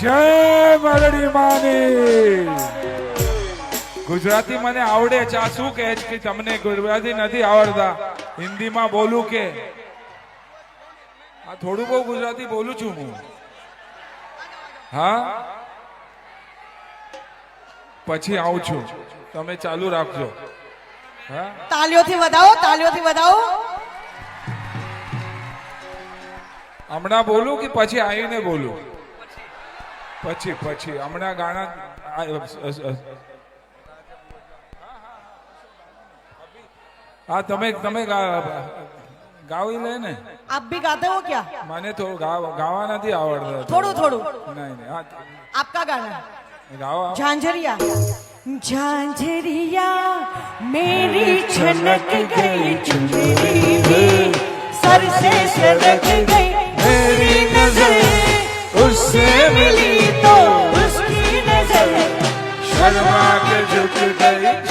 જય મરડી માની. ગુજરાતી મને આવડે આ શું કહે છે કે તમને ગુજરાતી નથી આવડતા? હિન્દીમાં બોલું કે? આ થોડું બહુ ગુજરાતી બોલું છું હું. હા? પછી આવું છું. તમે ચાલુ રાખજો. હા? તાલીઓથી વધાવો તાલીઓથી વધાવો. હમણાં બોલું કે પછી આવીને બોલું? પછી પછી. હમણાં ગાણા હા તમે તમે ગાવી લે ને. આપ ભી ગાતે હો ક્યા? મને તો ગાવા નથી આવડતું થોડું થોડું. નહીં નહીં હા. આપકા ગાના? ગાઓ ઝાંઝરિયા. ઝાંઝરિયા મેરી છલક ગઈ ચુનરી સર સે સરક ગઈ. મેરી નજર उससे मिली तो उसकी नज़र। शर्मा के झुक गई।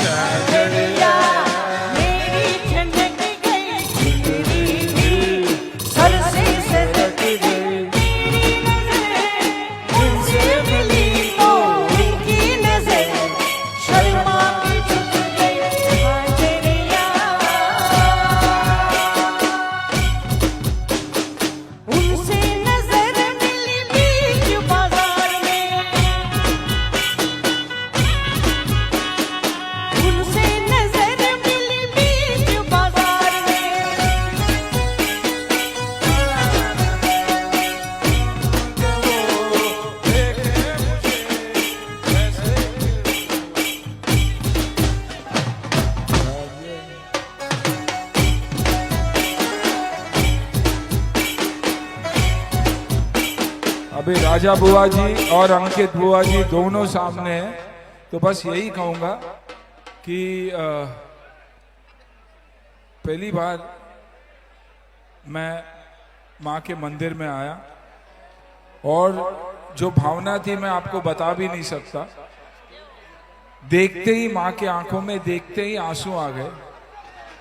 राजा बुआ जी और अंकित बुआ जी दोनों सामने हैं। तो बस यही कहूँगा कि पहली बार मैं माँ के मंदिर में आया और जो भावना थी मैं आपको बता भी नहीं सकता। देखते ही माँ के आँखों में, देखते ही आँसू आ गए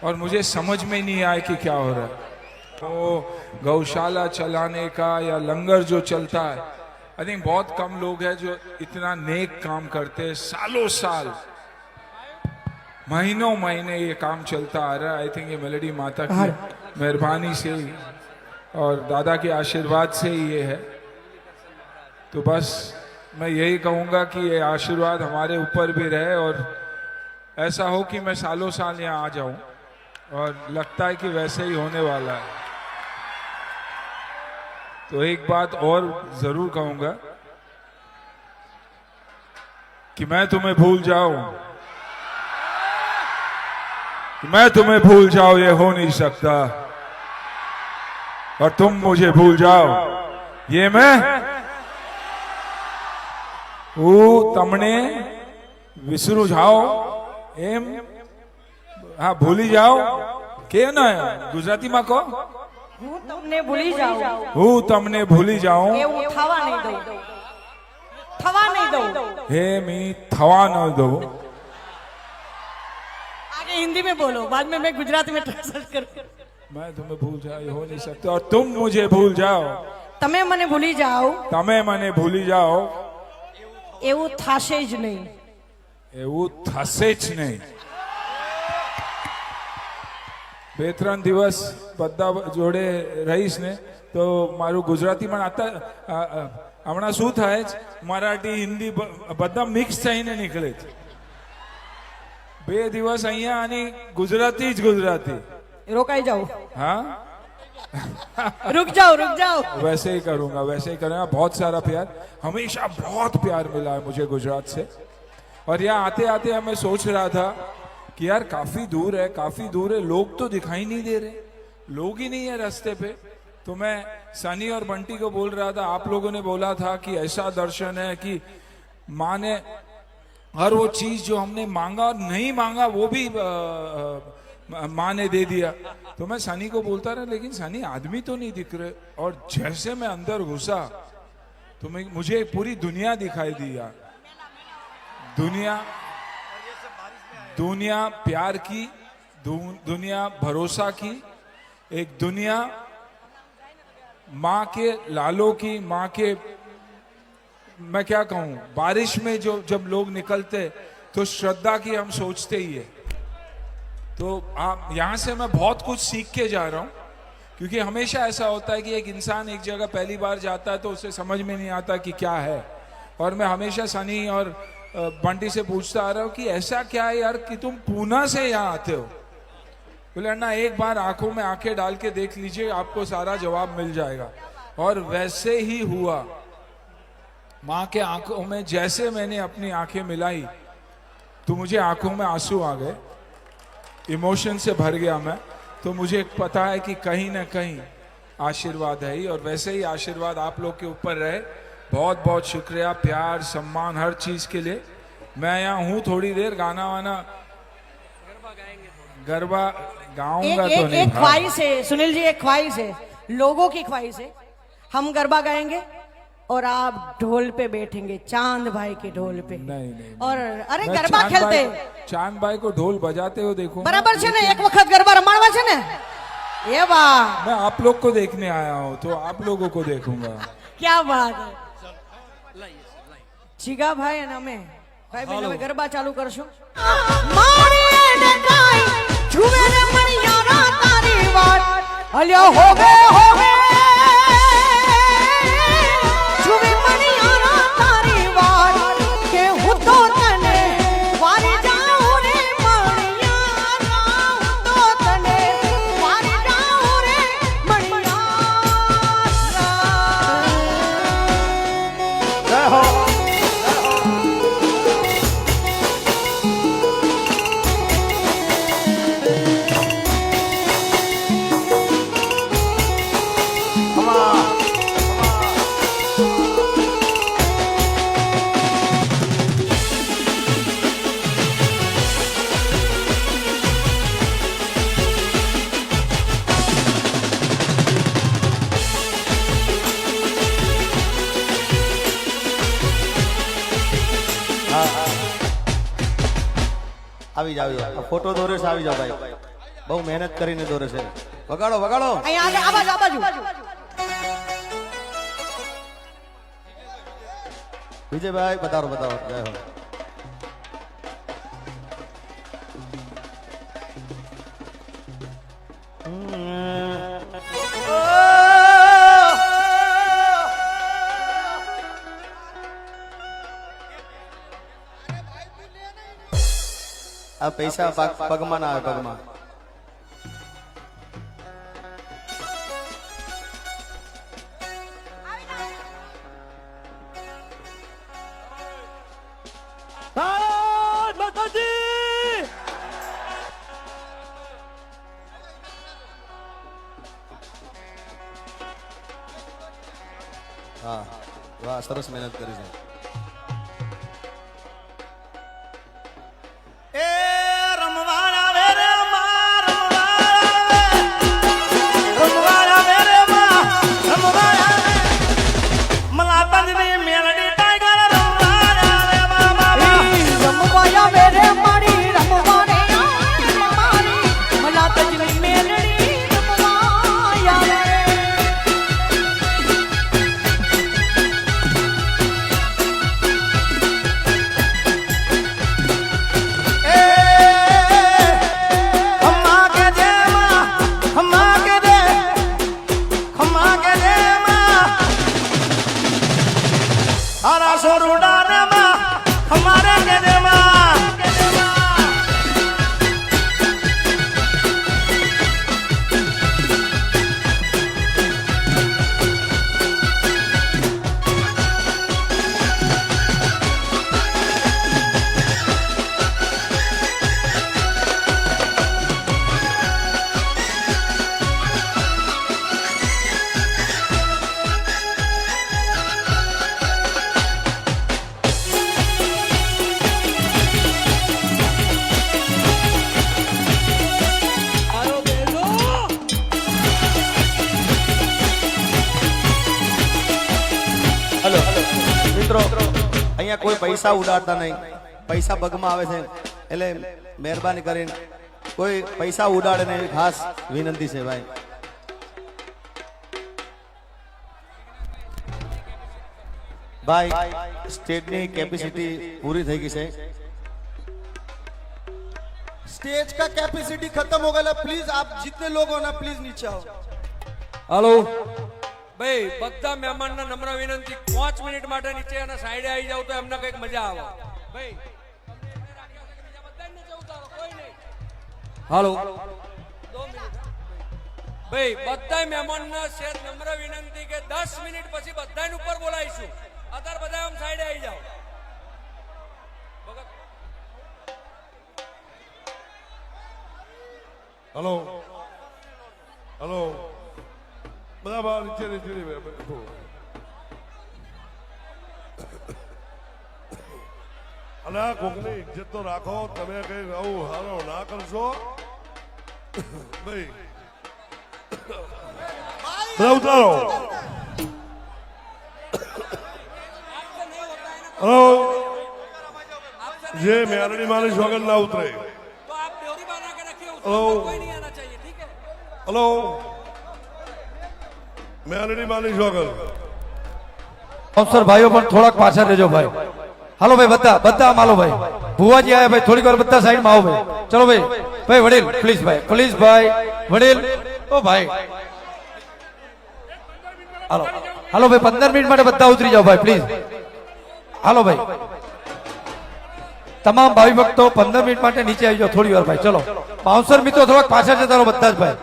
और मुझे समझ में नहीं आया कि क्या हो रहा है। तो गौशाला चलाने का या लंगर जो चलता है आई थिंक बहुत कम लोग हैं जो इतना नेक काम करते हैं सालों साल। महीनों महीने ये काम चलता आ रहा है। आई थिंक ये मेलेडी माता की मेहरबानी से ही और दादा के आशीर्वाद से ही ये है। तो बस मैं यही कहूँगा कि ये आशीर्वाद हमारे ऊपर भी रहे और ऐसा हो कि मैं सालों साल यहाँ आ जाऊँ और लगता है कि वैसे ही होने वाला है। तो एक बात और जरूर कहूंगा कि मैं तुम्हें भूल जाऊं कि मैं तुम्हें भूल जाऊं ये हो नहीं सकता और तुम मुझे भूल जाओ ये मैं હું તમને વિસરું જાઓ એમ હા ભૂલી જાઓ કે ને ગુજરાતીમાં કહો હું તમને ભૂલી જાઉં હું તમને ભૂલી જાઉં એવું થવા નહીં દઉં થવા નહીં દઉં હે મી થવા ન દઉં आगे हिंदी में बोलो बाद में मैं गुजराती में ट्रांसलेट करूँ मैं तुम्हें भूल जाओ ये हो नहीं सकता और तुम मुझे भूल जाओ તમે મને ભૂલી જાઓ તમે મને ભૂલી જાઓ એવું થાશે જ નહીં એવું થશે જ નહીં બે ત્રણ દિવસ બધા જોડે રહીશ ને તો મારું ગુજરાતીમાં આતા આ- આ- હમણાં શું થાય છે મરાઠી હિન્દી બ- બધા મિક્સ થઈને નીકળે છે બે દિવસ અહીંયા આની ગુજરાતી જ ગુજરાતી રોકાઈ જાઓ हाँ रुक जाओ रुक जाओ वैसे ही करूंगा वैसे ही करूंगा बहुत सारा प्यार हमेशा बहुत प्यार मिला है मुझे गुजरात से और यहाँ आते आते मैं सोच रहा था कि यार काफ़ी दूर है, काफ़ी दूर है, लोग तो दिखाई नहीं दे रहे। लोग ही नहीं है रास्ते पे। तो मैं सनी और बंटी को बोल रहा था, आप लोगों ने बोला था कि ऐसा दर्शन है कि माँ ने हर वो चीज़ जो हमने मांगा और नहीं मांगा, वो भी माँ ने दे दिया। तो मैं सनी को बोलता रहा, लेकिन सनी आदमी तो नहीं दिख रहे। और जैसे मैं अंदर घुसा तो मैं, मुझे पूरी दुनिया दिखाई दी यार। दुनिया दुनिया प्यार की दुनिया भरोसा की, एक दुनिया माँ के लालों की, माँ के, मैं क्या कहूँ, बारिश में जो, जब लोग निकलते तो श्रद्धा की हम सोचते ही है। तो आप, यहाँ से मैं बहुत कुछ सीख के जा रहा हूँ, क्योंकि हमेशा ऐसा होता है कि एक इंसान एक जगह पहली बार जाता है तो उसे समझ में नहीं आता कि क्या है। और मैं हमेशा सनी और बंटी से पूछता आ रहा हूँ कि ऐसा क्या है यार कि तुम पूना से यहाँ आते हो? बोले, अन्ना, एक बार आँखों में आँखें डाल के देख लीजिए, आपको सारा जवाब मिल जाएगा। और वैसे ही हुआ। माँ के आँखों में जैसे मैंने अपनी आँखें मिलाई तो मुझे आँखों में आँसू आ गए। इमोशन से भर गया मैं। तो मुझे पता है कि कहीं ना कहीं आशीर्वाद है ही, और वैसे ही आशीर्वाद आप लोग के ऊपर रहे। बहुत बहुत शुक्रिया प्यार सम्मान हर चीज़ के लिए। मैं यहाँ हूँ थोड़ी देर गाना वाना। गरबा गाऊँगा तो नहीं एक हाँ। ख्वाहिश है सुनील जी एक ख्वाहिश है। लोगों की ख्वाहिश है। हम गरबा गाएँगे और आप ढोल पे बैठेंगे चाँद भाई के ढोल पे। नहीं नहीं और अरे गरबा खेलते चाँद भाई को ढोल बजाते हो देखो। बराबर से एक वक्त गरबा रमाड़वा से ये वाह। मैं आप लोग को देखने आया हूँ तो आप लोगों को देखूँगा। क्या बात है। જીગા ભાઈ અને અમે. ભાઈ બહેન હવે ગરબા ચાલુ કરશું. તારી વાત. અલ્યા હોવે હોવે આવી જાવ ફોટો દોરે છે આવી જાવ ભાઈ. બહુ મહેનત કરીને દોરે છે. વગાડો વગાડો. અહીંયા આ બાજુ આ બાજુ. વિજયભાઈ બતાવો બતાવો. જય હો. આ પૈસા પગ- પગમાં ના આવે પગમાં હા વાહ સરસ મહેનત કરી છે. પૈસા ઉડાડતા નહીં પૈસા પગમાં આવે છે એટલે મહેરબાની કરીને કોઈ પૈસા ઉડાડે ને એવી ખાસ વિનંતી છે ભાઈ ભાઈ સ્ટેજની કેપેસિટી પૂરી થઈ ગઈ છે स्टेज का कैपेसिटी खत्म हो गया प्लीज आप जितने लोग हो ना प्लीज नीचे आओ હાલો ભાઈ, બધા મહેમાનને નમ્ર વિનંતી, પાંચ મિનિટ માટે નીચે અને સાઈડે આવી જાવ તો એમને કંઈક મજા આવે. ભાઈ, હાલો. ભાઈ, બધા મહેમાનને શેર નમ્ર વિનંતી કે દસ મિનિટ પછી બધાને ઉપર બોલાવીશું. અત્યારે બધા આમ સાઈડે આવી જાઓ. હલો હલો બધા ભાવ નીચે નીચે અને આ કોકની ઇજ્જત તો રાખો તમે કઈ આવું હારો ના કરશો ભાઈ બધા ઉતારો જે મેરડી મારી સ્વાગત ના ઉતરે હલો હલો મેલડી ભાઈઓ પણ થોડાક પાછળ રહેજો ભાઈ. હાલો ભાઈ, બધા બધા માલો ભાઈ. ભુવાજી આયા ભાઈ, થોડીક વાર બધા સાઈડમાં આવો ભાઈ. ભાઈ ભાઈ વડીલ પ્લીઝ ભાઈ પ્લીઝ ભાઈ, વડીલ. ભાઈ. હાલો હાલો ભાઈ, પંદર મિનિટ માટે બધા ઉતરી જાઓ ભાઈ પ્લીઝ હાલો ભાઈ. તમામ ભાવિ ભક્તો પંદર મિનિટ માટે નીચે આવી જાઓ થોડી વાર ભાઈ, ચલો. બાઉન્સર મિત્રો થોડાક પાછળ જતા રહો બધા જ ભાઈ.